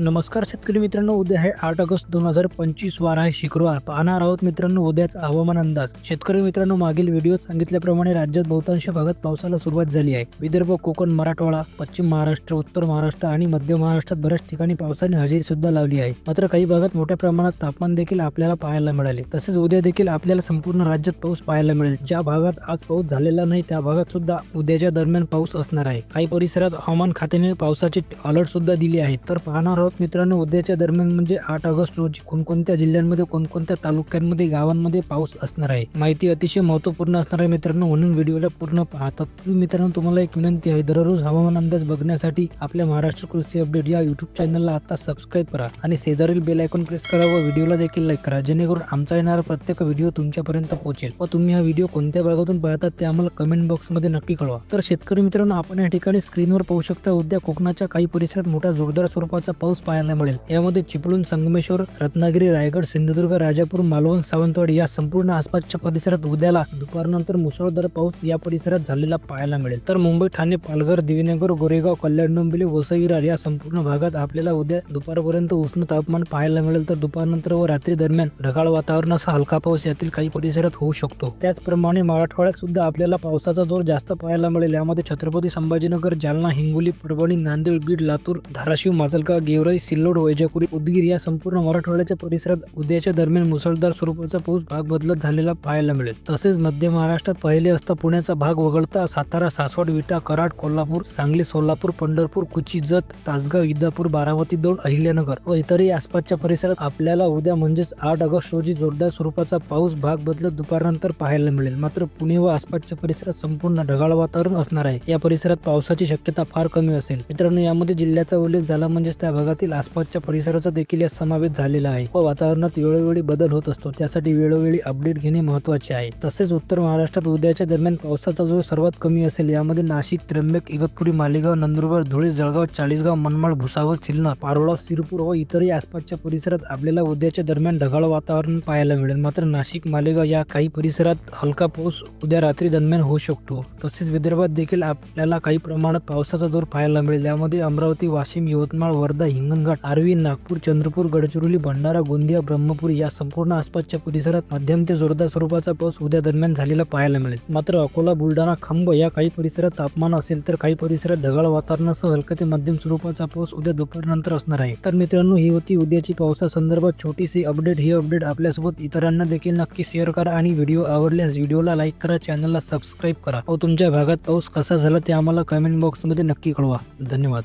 नमस्कार शेतकरी मित्रांनो उद्या आहे आठ ऑगस्ट दोन हजार पंचवीस वार आहे शुक्रवार. पाहणार आहोत मित्रांनो उद्याचा हवामान अंदाज. शेतकरी मित्रांनो मागील व्हिडिओत सांगितल्याप्रमाणे राज्यात बहुतांश भागात पावसाला सुरुवात झाली आहे. विदर्भ कोकण मराठवाडा पश्चिम महाराष्ट्र उत्तर महाराष्ट्र आणि मध्य महाराष्ट्रात बऱ्याच ठिकाणी पावसाने हजेरी सुद्धा लावली आहे. मात्र काही भागात मोठ्या प्रमाणात तापमान देखील आपल्याला पाहायला मिळाले. तसेच उद्या देखील आपल्याला संपूर्ण राज्यात पाऊस पाहायला मिळेल. ज्या भागात आज पाऊस झालेला नाही त्या भागात सुद्धा उद्याच्या दरम्यान पाऊस असणार आहे. काही परिसरात हवामान खात्याने पावसाचे अलर्ट सुद्धा दिले आहेत. तर पाहणार आहोत मित्रांनो उद्याच्या दरम्यान म्हणजे आठ ऑगस्ट रोजी कोणकोणत्या जिल्ह्यांमध्ये कोणकोणत्या तालुक्यांमध्ये गावांमध्ये पाऊस असणार आहे? माहिती अतिशय महत्त्वपूर्ण असणार आहे मित्रांनो म्हणून व्हिडिओला पूर्ण पाहतात तुम्ही मित्रांनो तुम्हाला एक विनंती आहे दररोज हवामान अंदाज बघण्यासाठी आपल्या महाराष्ट्र कृषी अपडेट या युट्यूब चॅनलला आता सबस्क्राईब करा आणि शेजारील बेल आयकॉन प्रेस करा व व्हिडिओला देखील लाईक करा जेणेकरून आमचा येणारा प्रत्येक व्हिडिओ तुमच्यापर्यंत पोहोचेल व तुम्ही हा व्हिडिओ कोणत्या भागातून पाहतात ते आम्हाला कमेंट बॉक्समध्ये नक्की कळवा. तर शेतकरी मित्रांनो आपण या ठिकाणी स्क्रीनवर पाहू शकता उद्या कोकणाच्या काही परिसरात मोठा जोरदार स्वरूपाचा पाऊस पाहायला मिळेल. यामध्ये चिपळूण संगमेश्वर रत्नागिरी रायगड सिंधुदुर्ग राजापूर मालवण सावंतवाडी या संपूर्ण आसपासच्या परिसरात उद्याला दुपारनंतर मुसळधार पाऊस या परिसरात झालेला पाहायला मिळेल. तर मुंबई ठाणे पालघर दिवेनगर गोरेगाव कल्याण डोंबिवली वसई या संपूर्ण भागात आपल्याला उद्या दुपारपर्यंत उष्ण तापमान पाहायला मिळेल. तर दुपारनंतर व रात्री दरम्यान ढगाळ वातावरणाचा हलका पाऊस यातील काही परिसरात होऊ शकतो. त्याचप्रमाणे मराठवाड्यात सुद्धा आपल्याला पावसाचा जोर जास्त पाहायला मिळेल. यामध्ये छत्रपती संभाजीनगर जालना हिंगोली परभणी नांदेड बीड लातूर धाराशिव माजलगाव गेवराई सिल्लोड वैजापुरी उदगीर या संपूर्ण मराठवाड्याच्या परिसरात उद्याच्या दरम्यान मुसळधार स्वरूपाचा पाऊस भाग बदलत झालेला पाहायला मिळेल. तसेच मध्य महाराष्ट्रात पहिले असता पुण्याचा भाग वगळता सातारा सासवड विटा कराड कोल्हापूर सांगली सोलापूर पंढरपूर कुची जत तासगाव इदापूर बारामती दौंड अहिल्यानगर व इतरही आसपासच्या परिसरात आपल्याला उद्या म्हणजेच आठ ऑगस्ट रोजी जोरदार स्वरूपाचा पाऊस भाग बदलत दुपारनंतर पाहायला मिळेल. मात्र पुणे व आसपासच्या परिसरात संपूर्ण ढगाळ वातावरण असणार आहे. या परिसरात पावसाची शक्यता फार कमी असेल. मित्रांनो यामध्ये जिल्ह्याचा उल्लेख झाला म्हणजेच त्या भागात शहरातील आसपासच्या परिसराचा देखील यात समावेश झालेला आहे व वातावरणात वेळोवेळी बदल होत असतो. त्यासाठी वेळोवेळी अपडेट घेणे महत्त्वाचे आहे. तसेच उत्तर महाराष्ट्रात उद्याच्या दरम्यान पावसाचा जो सर्वात कमी असेल. यामध्ये नाशिक त्र्यंबक इगतपुरी मालेगाव नंदुरबार धुळे जळगाव चाळीसगाव मनमाड भुसावळ सिल्लोड पारोळा सिरपूर व इतरही आसपासच्या परिसरात आपल्याला उद्याच्या दरम्यान ढगाळ वातावरण पाहायला मिळेल. मात्र नाशिक मालेगाव या काही परिसरात हलका पाऊस उद्या रात्री दरम्यान होऊ शकतो. तसेच विदर्भात देखील आपल्याला काही प्रमाणात पावसाचा जोर पाहायला मिळेल. यामध्ये अमरावती वाशिम यवतमाळ वर्धा हिंगणघाट आर्वी नागपूर चंद्रपूर गडचिरोली भंडारा गोंदिया ब्रह्मपूर या संपूर्ण आसपासच्या परिसरात मध्यम ते जोरदार स्वरूपाचा पाऊस उद्या दरम्यान झालेला पाहायला मिळेल. मात्र अकोला बुलढाणा खंब या काही परिसरात तापमान असेल तर काही परिसरात ढगाळ वातावरणासह हलका ते मध्यम स्वरूपाचा पाऊस उद्या दुपारनंतर असणार आहे. तर मित्रांनो ही होती उद्याची पावसासंदर्भात छोटीशी अपडेट. ही अपडेट आपल्यासोबत इतरांना देखील नक्की शेअर करा आणि व्हिडिओ आवडल्यास व्हिडिओला लाईक करा चॅनलला सबस्क्राईब करा. व तुमच्या भागात पाऊस कसा झाला ते आम्हाला कमेंट बॉक्समध्ये नक्की कळवा. धन्यवाद.